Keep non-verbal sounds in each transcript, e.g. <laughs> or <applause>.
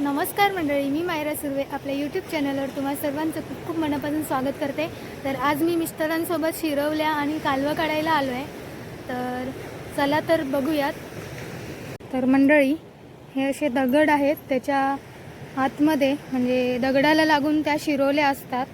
नमस्कार मंडळी मी मायरा सुर्वे आपल्या यूट्यूब चॅनलवर तुम्हा सर्वांचं खूप खूप मनापासून स्वागत करते. तर आज मी मिस्टरांसोबत शिरवल्या आणि कालवं काढायला आलो आहे तर चला तर बघूयात. तर मंडळी हे असे दगड आहेत त्याच्या आतमध्ये म्हणजे दगडाला लागून त्या शिरवल्या असतात.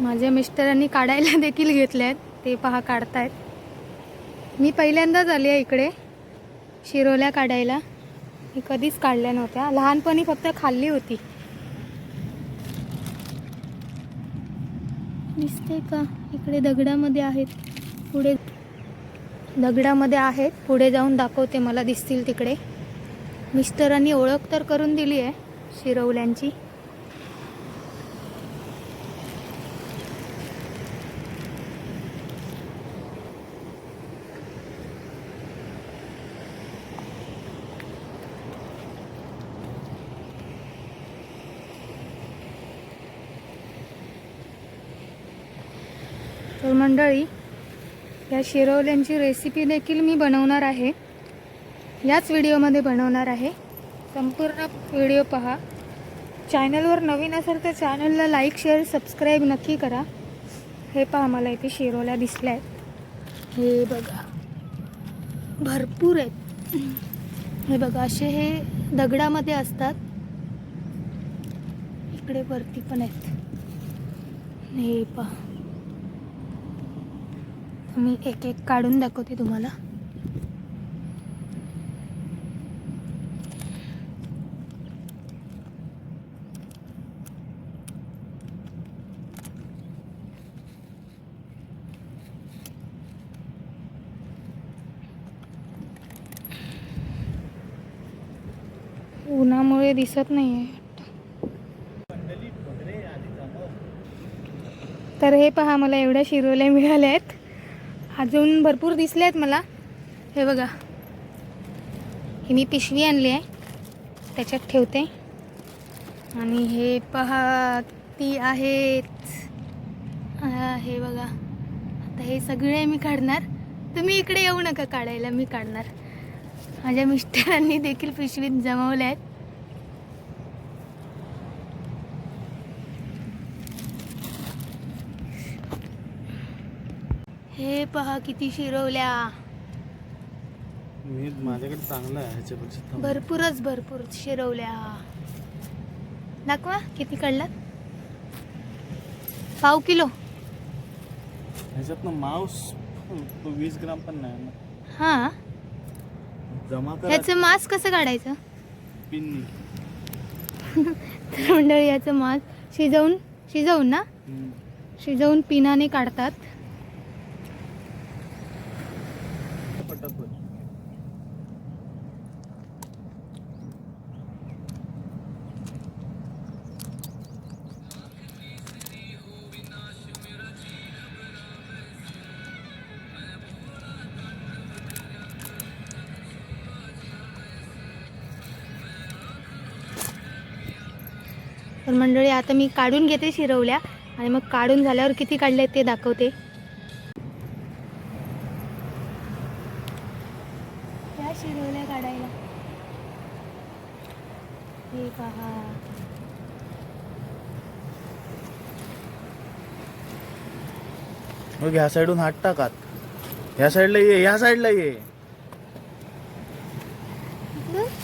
माझ्या मिस्टरांनी काढायला देखील घेतल्या आहेत ते पहा काढतायत. मी पहिल्यांदाच आली आहे इकडे शिरोल्या काढायला. मी कधीच काढल्या नव्हत्या. लहानपणी फक्त खाल्ली होती. दिसते का? इकडे दगडामध्ये आहेत. पुढे दगडामध्ये आहेत. पुढे जाऊन दाखवते मला दिसतील तिकडे. मिस्टरांनी ओळख तर करून दिली आहे शिरवल्यांची तर मंडळी या शिरवल्यांची रेसिपी देखील मी बनवणार आहे. याच व्हिडिओमध्ये बनवणार आहे. संपूर्ण व्हिडिओ पहा. चॅनलवर नवीन असेल तर चॅनलला लाईक शेअर सबस्क्राईब नक्की करा. हे पहा मला इथे शिरोल्या दिसल्या आहेत हे बघा. भरपूर आहेत. हे बघा असे हे दगडामध्ये असतात. इकडे वरती पण आहेत. हे पहा. मी एक एक काढून दाखवते तुम्हाला. उन्हामुळे दिसत नाही तर हे पहा मला एवढ्या शिरोल्या मिळाल्या आहेत अजून भरपूर दिसले आहेत मला. हे बघा. ही मी पिशवी आणली आहे. त्याच्यात ठेवते. आणि हे पहा ती आहेत. हे बघा. आता हे सगळे मी काढणार. तुम्ही इकडे येऊ नका काढायला मी काढणार. माझ्या मिस्टरांनी देखील पिशवीत जमवल्या आहेत. हे पहा किती शिरवल्या. मी माझ्याकडे चांगलं आहे ह्याच्यापेक्षा. भरपूरच भरपूर शिरवल्या. दाखवा किती काढलात. पाव किलो. मांस तो वीस ग्राम पण नाही ना. हा. जमा करा. ह्याचं मांस कसं काढायचं? पिन्नी. <laughs> तर मंडळी याचं मांस शिजवून शिजवून ना? हम्म. शिजवून पिनाने काढतात. तर मंडळी आता मी काढून घेते शिरवल्या. आणि मग काढून झाल्यावर किती काढले ते दाखवते. त्या शिरवल्या काढायला. हे पहा. मग ह्या साईडून हात टाकात ह्या साईडला ये ह्या साईडला ये.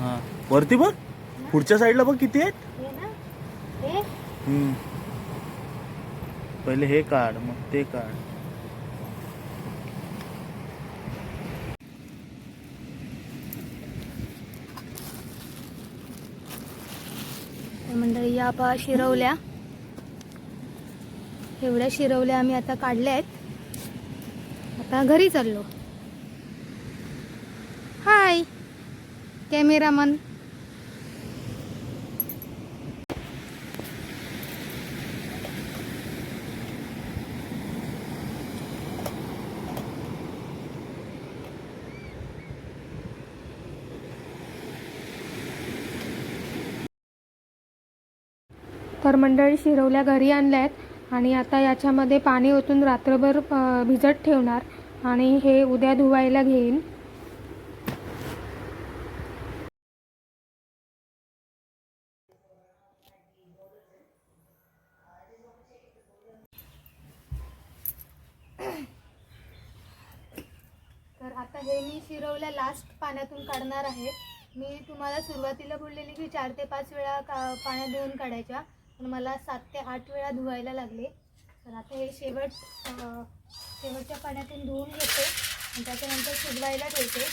हा. वरती बघ. पुढच्या साईडला बघ किती आहेत. हम्म. पहिले हे काढ मग ते काढ. मंडळी या पहा शिरवल्या. एवढ्या शिरवल्या आम्ही आता काढल्या आहेत. आता घरी चाललो. हाय कॅमेरामन तर मंडळी शिरवल्या घरी आणल्या आहेत आणि आता याच्यामध्ये पाणी ओतून रात्रभर भिजत ठेवणार आणि हे उद्या धुवायला घेईन. तर आता हे मी शिरवल्या लास्ट पाण्यातून काढणार आहे. मी तुम्हाला सुरुवातीला बोललेली की चार ते पाच वेळा का पाण्यात धुवून काढायच्या. पण मला सात ते आठ वेळा धुवायला लागले. तर आता हे शेवट शेवटच्या पाण्यातून धुवून घेते. आणि त्याच्यानंतर शिजवायला ठेवते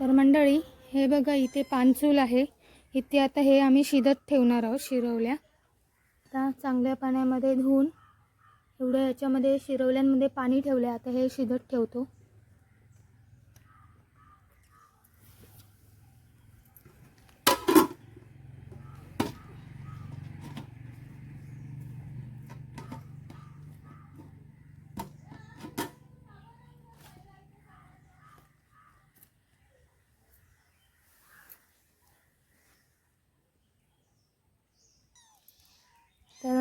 तर मंडळी हे बघा इथे पानचूल आहे. इथे आता हे आम्ही शिदत ठेवणार आहोत शिरवल्या. आता चांगल्या पाण्यामध्ये धुवून एवढं याच्यामध्ये शिरवल्यांमध्ये पाणी ठेवलं आहे आता हे शिदत ठेवतो.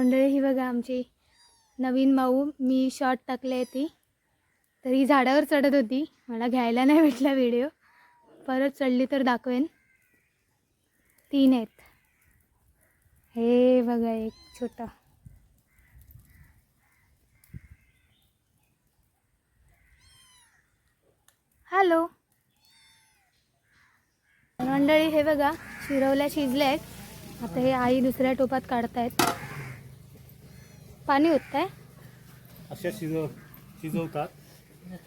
मंडळी ही बघा आमची नवीन माऊ मी शॉर्ट टाकले आहे ती. तर ही झाडावर चढत होती. मला घ्यायला नाही भेटला व्हिडिओ परत चढली तर दाखवेन. तीन आहेत. हे बघा एक छोटा. हॅलो मंडळी हे बघा शिरवल्या शिजल्या आहेत. आता हे आई दुसऱ्या टोपात काढतायत. पाणी होत आहे अशा शिजव शिजवतात.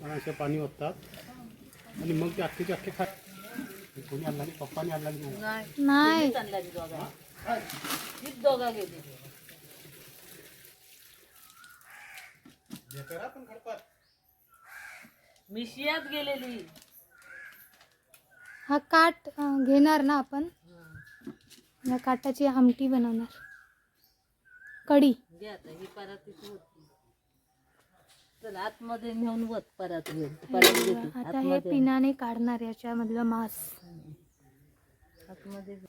आणि अशा पाणी ओततात. आणि मग ते अख्खेचे अख्खे खात कोणी आणला नाही? पप्पाने आणला नाही? नाही. मिशियात गेलेली. हा काट अं, घेणार ना आपण? या काटाची आमटी बनवणार. कढी. घे आता ही परातीची होती. चल आतमध्ये नेऊन वत परात घेते आता हे आतमध्ये. पिनाने काढणार याच्यामधलं मांस. आतमध्ये घे.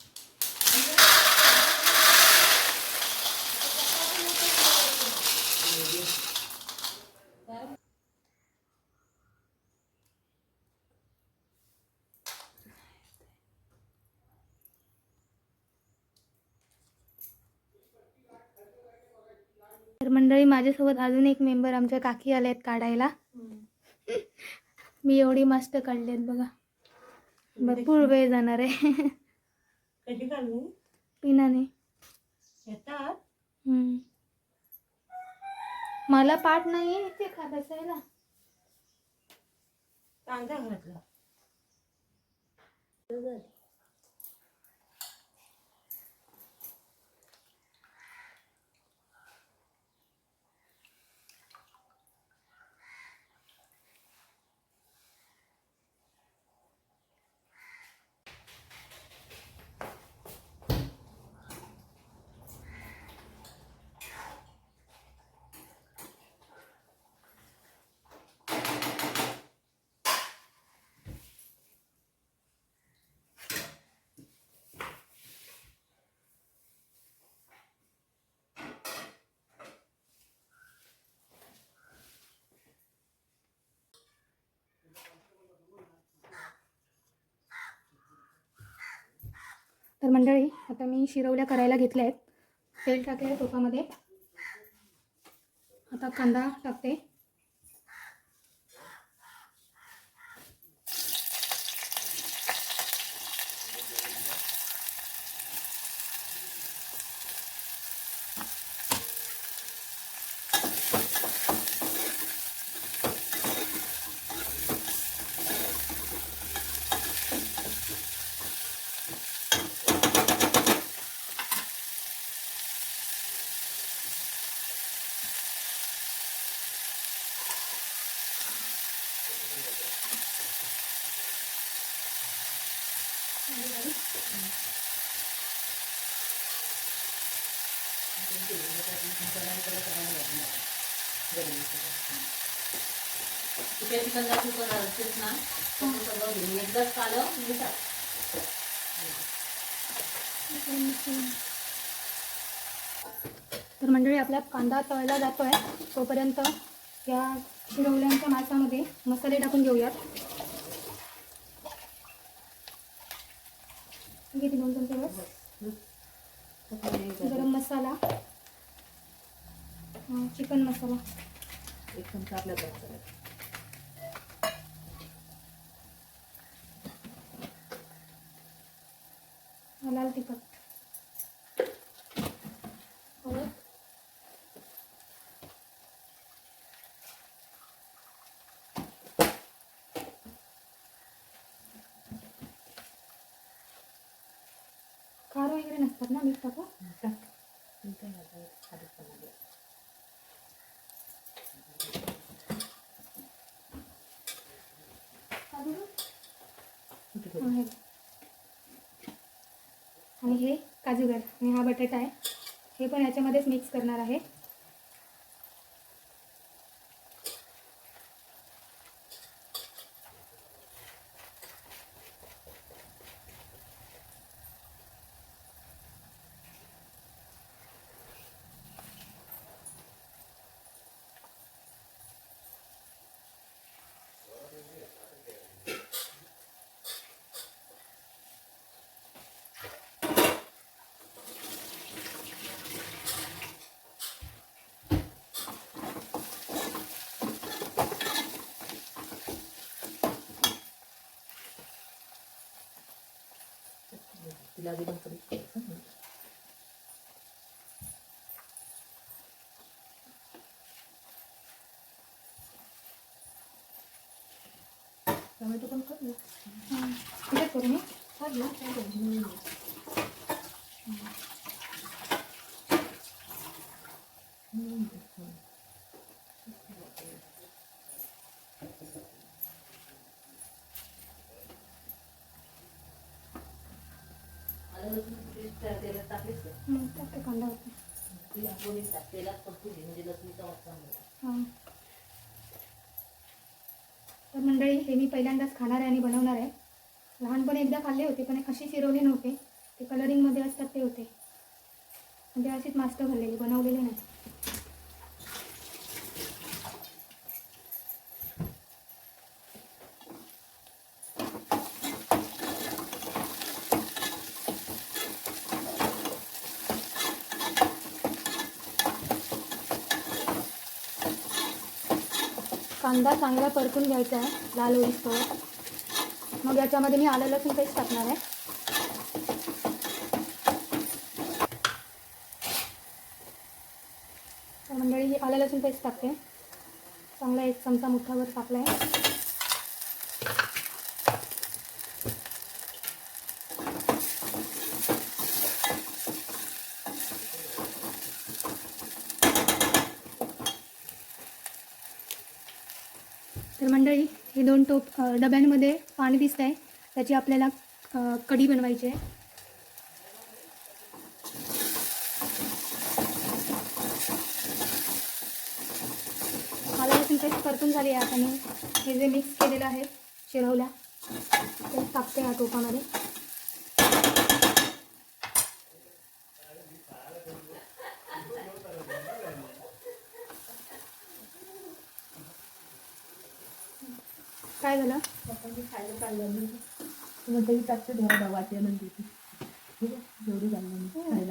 तर मंडळी माझ्यासोबत अजून एक मेंबर आमच्या काकी आले आहेत काढायला. मी एवढी मस्त काढली आहेत बघा. भरपूर वेळ जाणार आहे. कशी काढली? पिनाने. मला पाठ नाही ते खा बसायला कांदा घातला. तर मंडळी आता मी शिरवल्या करायला घेतल्या आहेत. तेल टाकले टोपामध्ये आता कांदा टाकते. चिकनला कुकर असतेच ना. सगळं सगळं घेऊन एकदाच. तर मंडळी आपला कांदा तळला जातो आहे तोपर्यंत या शिरवल्यांच्या मासामध्ये मसाले टाकून घेऊयात. किती दोन चमचे बस गरम मसाला. चिकन मसाला. एक चमचा आपल्या लाल तिखट हळद खार वगैरे नसतात ना मीठ टाकू हा, हे. आणि काजूगर आणि हा बटाटा आहे. हे पण याच्यामध्येच मिक्स करणार आहे. तिला आधी भाकरी करायचं. टोमॅटो पण कर ना. हा, तिखट करू मी कर ना, काय करू? आलं लसूण पेस्ट त्या तेलात टाकलीस का? हं, टाकते कांदा वरती. टाक- तेलात परतून घे, म्हणजे लसणीचा वास चांगला तर मंडळी हे मी पहिल्यांदाच खाणार आहे आणि बनवणार आहे. लहानपणी एकदा खाल्ले होते पण अशी शिरवले नव्हते. ते कलरिंगमध्ये असतात ते होते. म्हणजे अशीच मास्टर खाल्लेली बनवलेली नाही. कांदा चांगला परतून घ्यायचा आहे लाल होईस्तोवर मग याच्यामध्ये मी आलं लसूण पेस्ट टाकणार आहे. मंडळी आलं लसूण पेस्ट टाकते. चांगला एक चमचा मुठावर टाकला आहे. तर मंडळी हे दोन टोप डब्यांमध्ये पाणी दिसत आहे त्याची आपल्याला कढी बनवायची आहे. आला लसूण पेस्ट परतून झाली आहे आता मी हे जे मिक्स केलेलं आहे शिरवल्या ते टाकते या टोपामध्ये. काय झालं खायला काढलं की टाकते धरा वाट्यानंतर ती. ठीक आहे?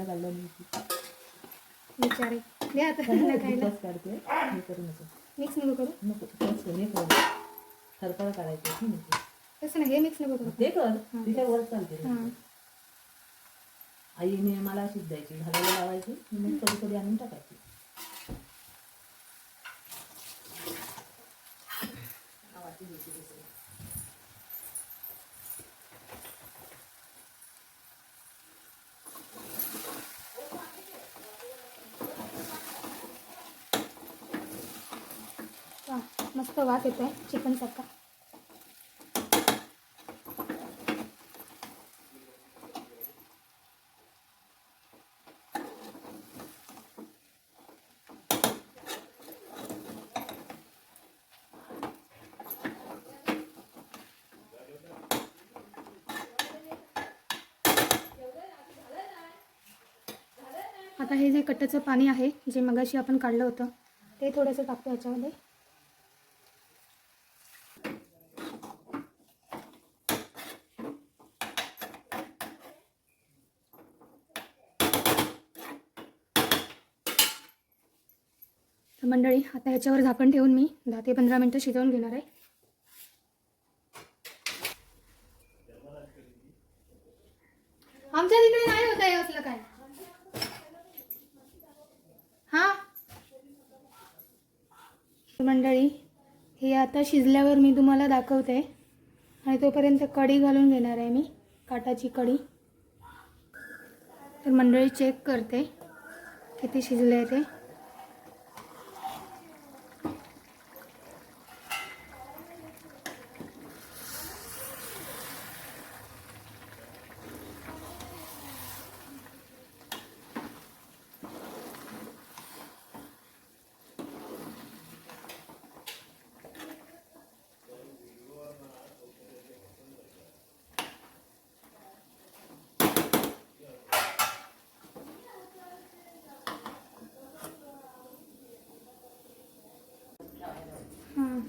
काढलं नाही खायला. विचारे. दे आता त्यांना खायला. उपास काढते. हे करू नको. मिक्स नको करू. नको तेच कर, हे कर. खरखर काढायचं हं, नको. तसं नाही हे मिक्स नको करू. ते कर. तिच्या वर चालते आईने मला द्यायची घालायला लावायची मग कधी कधी आणून टाकायची. वास येतो आहे चिकनसारखा आता हे जे कट्ट्याचं पाणी आहे जे मगाशी आपण काढलं होतं ते थोडंसं टाकतो याच्यामध्ये. तर मंडळी आता ह्याच्यावर झाकण ठेवून मी दहा ते पंधरा मिनटं शिजवून घेणार आहे. आमच्या तिकडे नाही होत आहे असलं काय? हा? मंडळी हे आता शिजल्यावर मी तुम्हाला दाखवते. आणि तोपर्यंत कढी घालून घेणार आहे मी काटाची कढी. तर मंडळी चेक करते. किती शिजले आहे ते हां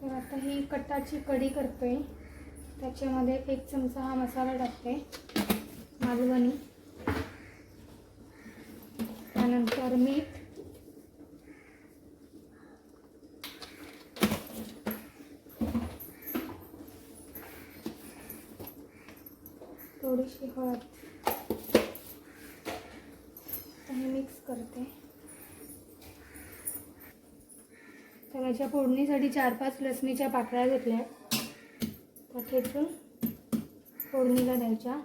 तर आता ही कटाची कढी करते. त्याच्यामध्ये एक चमचा हा मसाला टाकते. मालवणी त्यानंतर मीठ. थोडीशी हळद. हे मिक्स करते. तर फोडणीसाठी चार पाच लसणीच्या पाकळ्या घेतल्या. त्या ठेचून फोडणीला द्यायच्या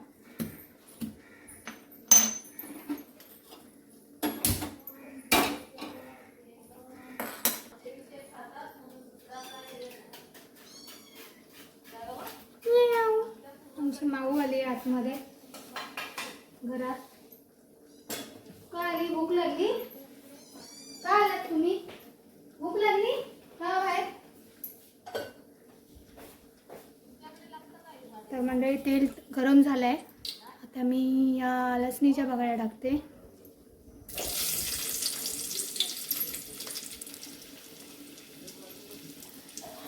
म्याव. आमची माऊ आली आहे आतमध्ये घरात काय आली भूक लागली काय आलात तुम्ही भूक लागली हा बाहेर तर मंडळी तेल गरम झालं आहे आता मी या लसणीच्या बघायला टाकते.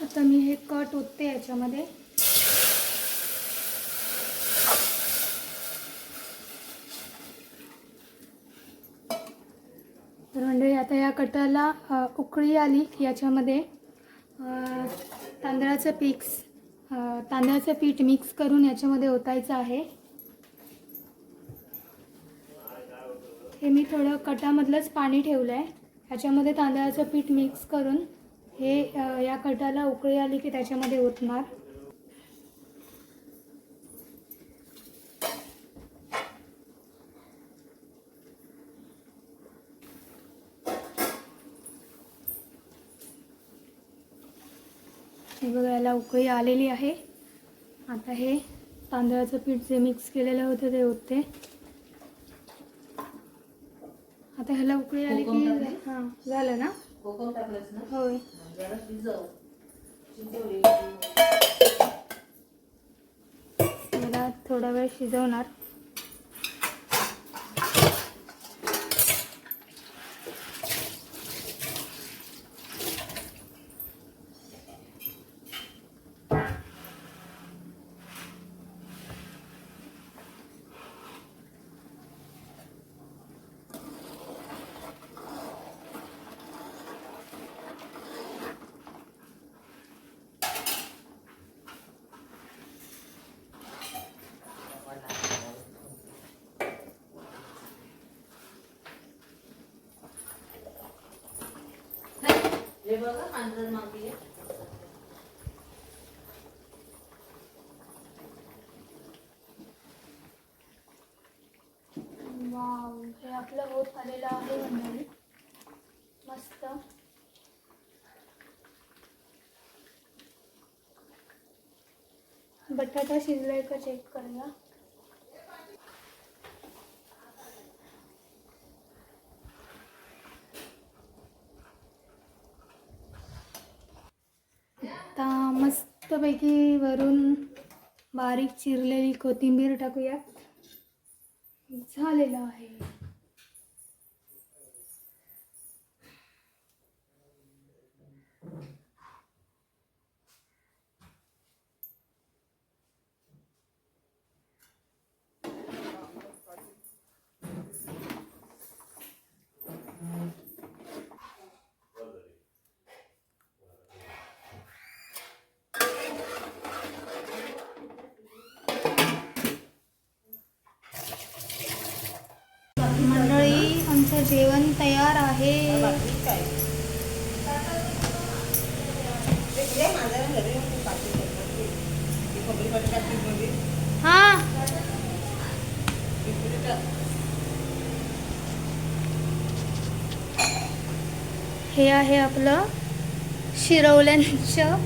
आता मी हे कट ओतते याच्यामध्ये. तर मंडळी आता या कटाला उकळी आली की याच्यामध्ये तांदळाचं पिक्स तांदळाचं पीठ मिक्स करून याच्यामध्ये ओतायचं आहे. हे मी थोडं कटामधलंच पाणी ठेवलं आहे ह्याच्यामध्ये तांदळाचं पीठ मिक्स करून हे या कटाला उकळी आली की त्याच्यामध्ये ओतणार हे बघा याला उकळी आलेली आहे. आता हे तांदळाचं पीठ जे मिक्स केलेलं होतं ते ओतते. आता ह्याला उकळी आली की हां झालं ना? होय. याला थोडा वेळ शिजवणार. बघा पांढरं मागली हे आपलं होत आलेलं आहे म्हणून मस्त. बटाटा शिजलाय का चेक करूया आता मस्तपैकी वरून बारीक चिरलेली कोथिंबीर टाकूयात झालेलं आहे आपलं जेवण तयार आहे हा हे आहे आपलं शिरवल्यांचं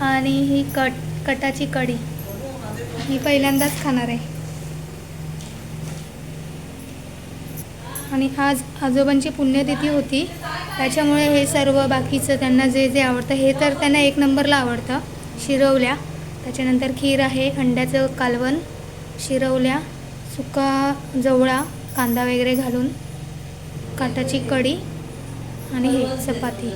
आणि ही कट कटाची कढी. ही पहिल्यांदाच खाणार आहे. आणि आज आजोबांची पुण्यतिथी होती. त्याच्यामुळे हे सर्व बाकीचं त्यांना जे जे आवडतं हे तर त्यांना एक नंबरला आवडतं शिरवल्या. त्याच्यानंतर खीर आहे अंड्याचं कालवण शिरवल्या. सुका जवळा कांदा वगैरे घालून काटाची कढी आणि हे चपाती.